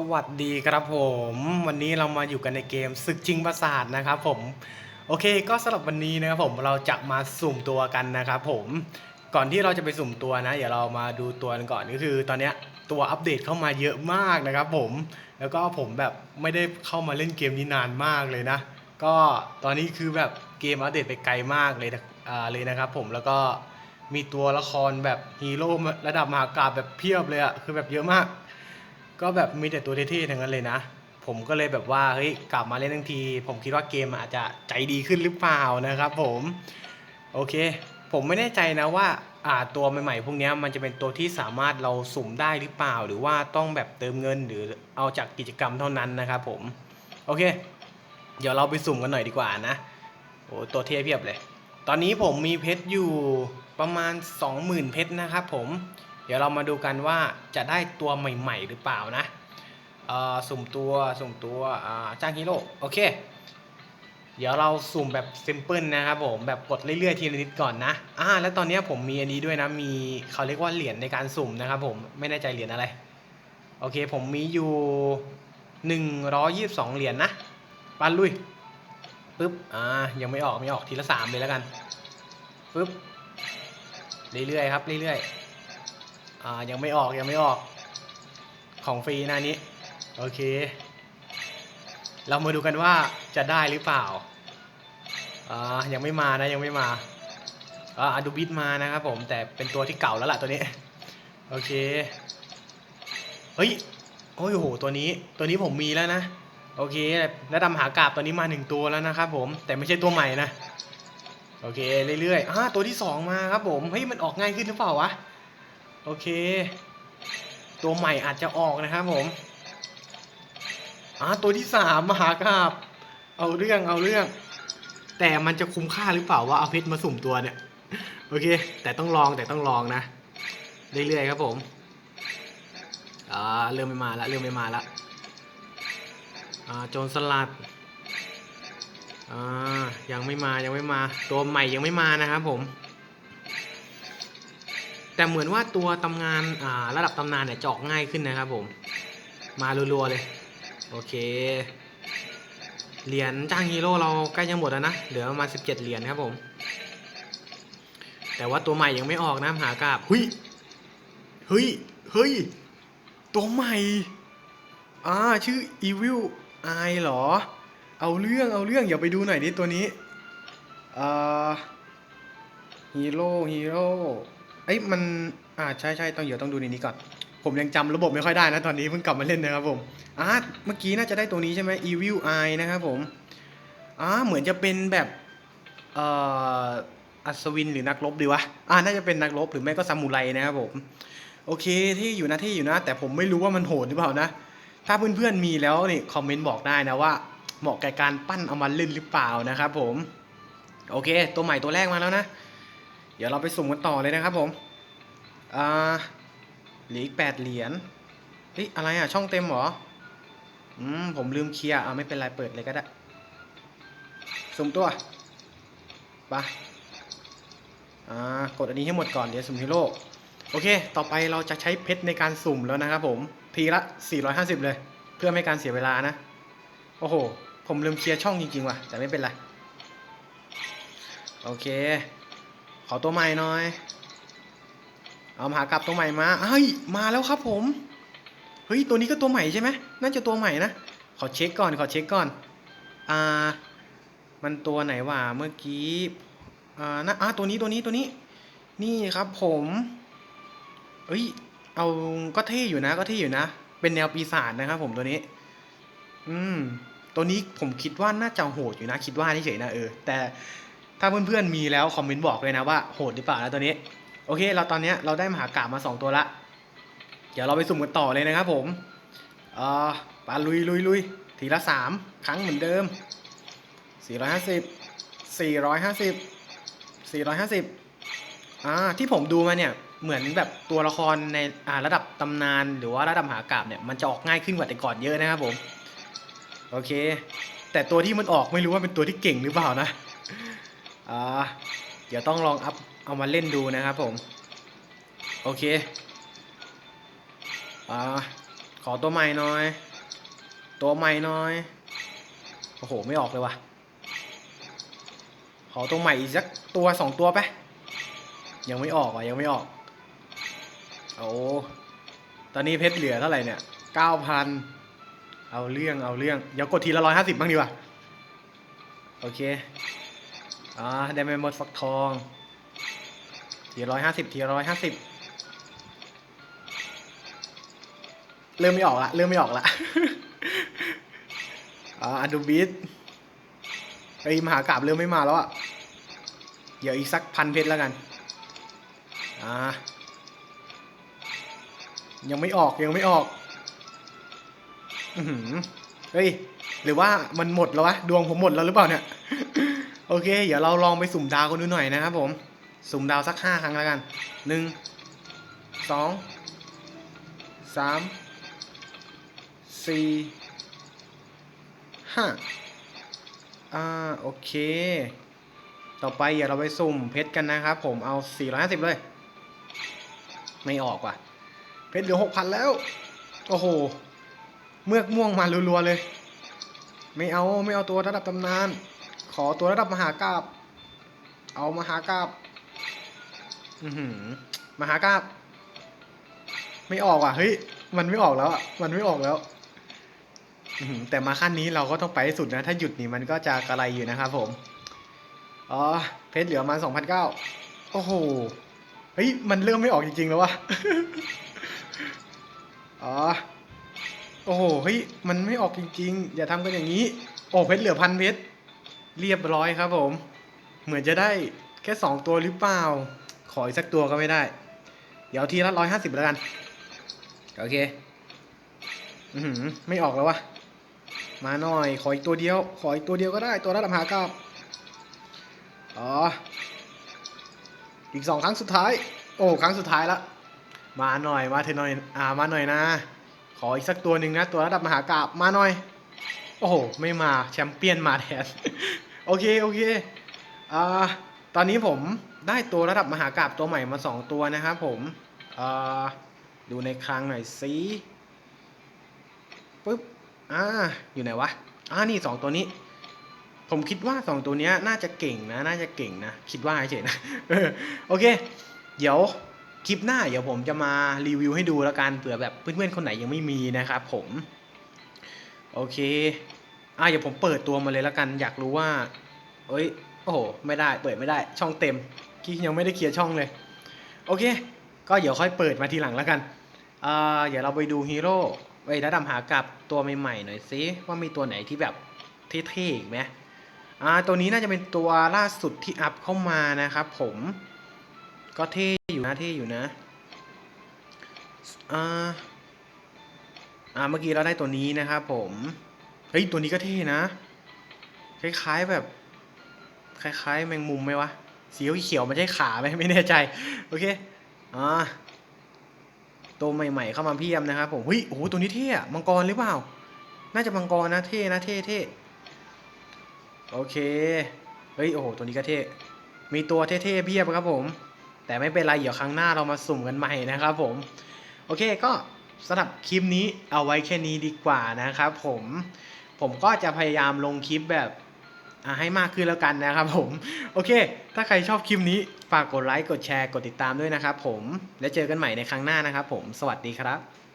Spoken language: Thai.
สวัสดีครับผมวันนี้เรามาอยู่กันในเกมศึกชิงประสาทนะครับผมโอเคก็สำหรับวันนี้นะครับผมเราจะมาสุ่มตัวกันนะครับผมก่อนที่เราจะไปสุ่มตัวนะเดี๋ยวเรามาดูตัวกันก่อนก็คือ ตอนนี้ตัวอัปเดตเข้ามาเยอะมากนะครับผมแล้วก็ผมแบบไม่ได้เข้ามาเล่นเกมนี้นานมากเลยนะ ก็ตอนนี้คือแบบเกมอัปเดตไปไกลมากเลยอ่าเลยนะครับผมแล้วก็มีตัวละครแบบฮีโร่ระดับมหากาพย์แบบเพียบเลยอะคือแบบเยอะมาก ก็แบบมีแต่ตัวเท่ๆทั้งนั้นเลยนะ ผมก็เลยแบบว่าเฮ้ยกลับมาเล่นทั้งที ผมคิดว่าเกมอาจจะใจดีขึ้นหรือเปล่านะครับ ผมโอเค ผมไม่แน่ใจนะว่าอ่าตัวใหม่ๆพวกนี้มันจะเป็นตัวที่สามารถเราสุ่มได้หรือเปล่า หรือว่าต้องแบบเติมเงินหรือเอาจากกิจกรรมเท่านั้นนะครับผม โอเค เดี๋ยวเราไปสุ่มกันหน่อยดีกว่านะโอ้ตัวเท่เพียบเลย ตอนนี้ผมมีเพชรอยู่ประมาณ 20,000 เพชรนะครับผม เดี๋ยวเรามาดูกันว่าจะได้ตัวใหม่ ๆ หรือเปล่านะสุ่มตัวสุ่มตัวจ้างฮีโร่โอเค เดี๋ยวเราสุ่มแบบซิมเพิลนะครับผมแบบกดเรื่อยๆทีละนิดก่อนนะอ่าแล้วตอนนี้ผมมีอันนี้ด้วยนะมีเขาเรียกว่าเหรียญในการสุ่มนะครับผมไม่แน่ใจเหรียญอะไรโอเคผมมีอยู่ 122 เหรียญนะปันลุยปึ๊บอ่ายังไม่ออกไม่ออกทีละสามเลยแล้วกันปึ๊บเรื่อยๆครับเรื่อยๆ อ่ายังไม่ออกยังไม่ออกของฟรีหนานี้ โอเค เรามาดูกันว่าจะได้หรือเปล่าอ่ายังไม่มานะยังไม่มาอ่าอดูบิทมานะครับผมแต่เป็นตัวที่เก่าแล้วล่ะตัวนี้ โอเค เฮ้ยโอ้ยโหตัวนี้ตัวนี้ผมมีแล้วนะ โอเคแล้วดำหากาบตัวนี้มาหนึ่งตัวแล้วนะครับผมแต่ไม่ใช่ตัวใหม่นะ โอเคเรื่อยๆอ่าตัวที่สองมาครับผมเฮ้ยมันออกง่ายขึ้นหรือเปล่าวะ โอเค ตัวใหม่อาจจะออกนะครับผมอ่าตัวที่สามมหากราบเอาเรื่องเอาเรื่อง แต่มันจะคุ้มค่าหรือเปล่าว่าเอาเพชรมาสุ่มตัวเนี่ยโอเค แต่ต้องลองแต่ต้องลองนะเรื่อยๆครับผมอ่าเริ่มไม่มาละเริ่มไม่มาละอ่าโจรสลัดอ่ายังไม่มายังไม่มา ตัวใหม่ยังไม่มานะครับผม แต่เหมือนว่าตัวตำนานอ่าระดับตำนานเนี่ยจะออกง่ายขึ้นนะครับผม มารัวๆเลย โอเค เหรียญจ้างฮีโร่เราใกล้จะหมดแล้วนะ เหลือประมาณ 17 เหรียญครับผม แต่ว่าตัวใหม่ยังไม่ออกนะหากราบเฮ้ย เฮ้ย เฮ้ย ตัวใหม่ อ่า ชื่อ Evil Eye เหรอ เอาเรื่อง เอาเรื่อง อย่าไปดูหน่อยดิตัวนี้ อ่าฮีโร่ฮีโร่ เอ้ยมันอ่าใช่ใช่ต้องเดี๋ยวต้องดูในนี้ก่อน ผมยังจำระบบไม่ค่อยได้นะตอนนี้เพิ่งกลับมาเล่นนะครับผมอ่าเมื่อกี้น่าจะได้ตัวนี้ใช่ไหม Evil Eye นะครับผมอ่าเหมือนจะเป็นแบบเอ่ออัศวินหรือนักรบดีวะอ่าน่าจะเป็นนักรบหรือไม่ก็ซามูไรนะครับผม โอเคที่อยู่นะที่อยู่นะ แต่ผมไม่รู้ว่ามันโหดหรือเปล่านะ ถ้าเพื่อนๆมีแล้วนี่คอมเมนต์บอกได้นะว่า เหมาะแกับการปั้นเอามาเล่นหรือเปล่านะครับผม โอเค ตัวใหม่ตัวแรกมาแล้วนะ เดี๋ยวเราไปสุ่มกันต่อเลยนะครับผมอ่าเหลืออีกแปดเหรียญเฮ้ยอะไรอะช่องเต็มเหรออืมผมลืมเคลียร์อ่าไม่เป็นไรเปิดเลยก็ได้ สุ่มตัวไปอ่ากดอันนี้ให้หมดก่อนเดี๋ยวสุ่มฮีโร่โอเค ต่อไปเราจะใช้เพชรในการสุ่มแล้วนะครับผม ทีละ 450 เลย เพื่อไม่การเสียเวลานะ โอ้โห ผมลืมเคลียร์ช่องจริงๆว่ะ แต่ไม่เป็นไร โอเค ขอตัวใหม่หน่อย เอามาหากลับตัวใหม่มาเฮ้ยมาแล้วครับผม เฮ้ยตัวนี้ก็ตัวใหม่ใช่ไหมน่าจะตัวใหม่นะ ขอเช็คก่อนขอเช็คก่อน อ่า มันตัวไหนวะเมื่อกี้ อ่านะอ่าตัวนี้ตัวนี้ตัวนี้ นี่ครับผมเอ้ย เอาก็เท่อยู่นะ ก็เท่อยู่นะ เป็นแนวปีศาจนะครับผมตัวนี้ อืม ตัวนี้ผมคิดว่าน่าจะโหดอยู่นะ คิดว่าเฉยๆนะเออ แต่ ถ้าเพื่อนๆมีแล้วคอมเมนต์บอกเลยนะว่าโหดหรือเปล่านะตัวนี้ โอเค เราตอนนี้เราได้มหากราบมาสองตัวละ เดี๋ยวเราไปสุ่มกันต่อเลยนะครับผมเออปาลุยลุยลุยทีละสามครั้งเหมือนเดิมสี่ร้อยห้าสิบสี่ร้อยห้าสิบสี่ร้อยห้าสิบอ่าที่ผมดูมาเนี่ยเหมือนแบบตัวละครในอ่าระดับตำนานหรือว่าระดับมหากราบเนี่ยมันจะออกง่ายขึ้นกว่าแต่ก่อนเยอะนะครับผม โอเค แต่ตัวที่มันออกไม่รู้ว่าเป็นตัวที่เก่งหรือเปล่านะ อ่าเดี๋ยวต้องลองอัพเอามาเล่นดูนะครับผม โอเคอ่าขอตัวใหม่หน่อย ตัวใหม่หน่อย โอ้โห ไม่ออกเลยว่ะ ขอตัวใหม่อีกสักตัวสองตัวไป ยังไม่ออกว่ะ ยังไม่ออก โอ้ตอนนี้เพชรเหลือเท่าไหร่เนี่ยเก้าพันเอาเรื่องเอาเรื่อง เดี๋ยวกดทีละร้อยห้าสิบบ้างดีกว่า โอเค อ่าได้ไม่หมดฟักทองทีร้อยห้าสิบทีร้อยห้าสิบเริ่มไม่ออกละเริ่มไม่ออกละอ่าอดูบิสไอ้มหากราบเริ่มไม่มาแล้วอะเดี๋ยวอีกสักพันเพชรแล้วกันอ่ายังไม่ออกยังไม่ออกอือหือเฮ้ยหรือว่ามันหมดแล้ววะดวงผมหมดแล้วหรือเปล่าเนี่ย โอเค เดี๋ยวเราลองไปสุ่มดาวกันดูหน่อยนะครับผม สุ่มดาวสักห้าครั้งแล้วกันหนึ่งสองสามสี่ห้าอ่าโอเค ต่อไปเดี๋ยวเราไปสุ่มเพชรกันนะครับผมเอา 450 เลย ไม่ออกว่ะ เพชรเหลือ 6,000 แล้ว โอ้โห เมือกม่วงมารัวๆเลย ไม่เอาไม่เอาตัวระดับตำนาน ขอตัวระดับมหากราบ เอามหากราบ อือหือมหากราบ ไม่ออกว่ะ เฮ้ย มันไม่ออกแล้วอะ มันไม่ออกแล้วแต่มาขั้นนี้เราก็ต้องไปให้สุดนะ ถ้าหยุดนี่มันก็จะกระไรอยู่นะครับผม อ๋อ เพชรเหลือมาสองพันเก้าโอ้โห เฮ้ย มันเริ่มไม่ออกจริงๆแล้ววะอ๋อ โอ้โห เฮ้ย มันไม่ออกจริงๆ อย่าทำกันอย่างนี้ โอ้ เพชรเหลือพันเพชร เรียบร้อยครับผม เหมือนจะได้แค่สองตัวหรือเปล่า ขออีกสักตัวก็ไม่ได้ เดี๋ยวทีละร้อยห้าสิบแล้วกัน โอเค อือหือไม่ออกแล้ววะ มาหน่อย ขออีกตัวเดียว ขออีกตัวเดียวก็ได้ ตัวระดับหากราบอ๋อ อีกสองครั้งสุดท้าย โอ้ ครั้งสุดท้ายละ มาหน่อย มาเธอหน่อย อ่า มาหน่อยนะ ขออีกสักตัวหนึ่งนะ ตัวระดับมหากราบมาหน่อย โอ้โห ไม่มาแชมเปี้ยนมาแทน โอเค โอเคอ่าตอนนี้ผมได้ตัวระดับมหากราบตัวใหม่มาสองตัวนะครับผมอ่าดูในคลังหน่อยสิปึ๊บอ่าอยู่ไหนวะอ่านี่สองตัวนี้ ผมคิดว่าสองตัวนี้น่าจะเก่งนะ น่าจะเก่งนะ คิดว่าเฉยนะโอเค เดี๋ยวคลิปหน้าเดี๋ยวผมจะมารีวิวให้ดูแล้วกันเผื่อแบบเพื่อนๆคนไหนยังไม่มีนะครับผม โอเค อ่าเดี๋ยวผมเปิดตัวมาเลยแล้วกัน อยากรู้ว่า เอ้ย โอ้โห ไม่ได้ เปิดไม่ได้ ช่องเต็มกี้ยังไม่ได้เคลียร์ช่องเลย โอเค ก็เดี๋ยวค่อยเปิดมาทีหลังแล้วกันอ่าเดี๋ยวเราไปดูฮีโร่ไอ้ระดับหากับตัวใหม่ๆหน่อยสิว่ามีตัวไหนที่แบบเท่ๆอีกไหมอ่า ตัวนี้น่าจะเป็นตัวล่าสุดที่อัพเข้ามานะครับผม ก็เท่อยู่นะ เท่อยู่นะ อ่า อ่าเมื่อกี้เราได้ตัวนี้นะครับผม เฮ้ย ตัวนี้ก็เท่นะ คล้ายๆแบบ คล้ายๆ แมงมุมไหมวะ สีเขียวมันใช่ขาไหมไม่แน่ใจ โอเค อ่า ตัวใหม่ ๆ เข้ามาเพียบนะครับผม เฮ้ย โอ้โห ตัวนี้เท่อะมังกรหรือเปล่า น่าจะมังกรนะ เท่นะ เท่เท่โอเค เฮ้ย โอ้โห ตัวนี้ก็เท่ มีตัวเท่ๆเพียบครับผม แต่ไม่เป็นไร เดี๋ยวครั้งหน้าเรามาสุ่มกันใหม่นะครับผม โอเค ก็ สำหรับคลิปนี้เอาไว้แค่นี้ดีกว่านะครับผมผมก็จะพยายามลงคลิปแบบให้มากขึ้นแล้วกันนะครับผม โอเค ถ้าใครชอบคลิปนี้ ฝากกดไลค์ กดแชร์ กดติดตามด้วยนะครับผม แล้วเจอกันใหม่ในครั้งหน้านะครับผม สวัสดีครับ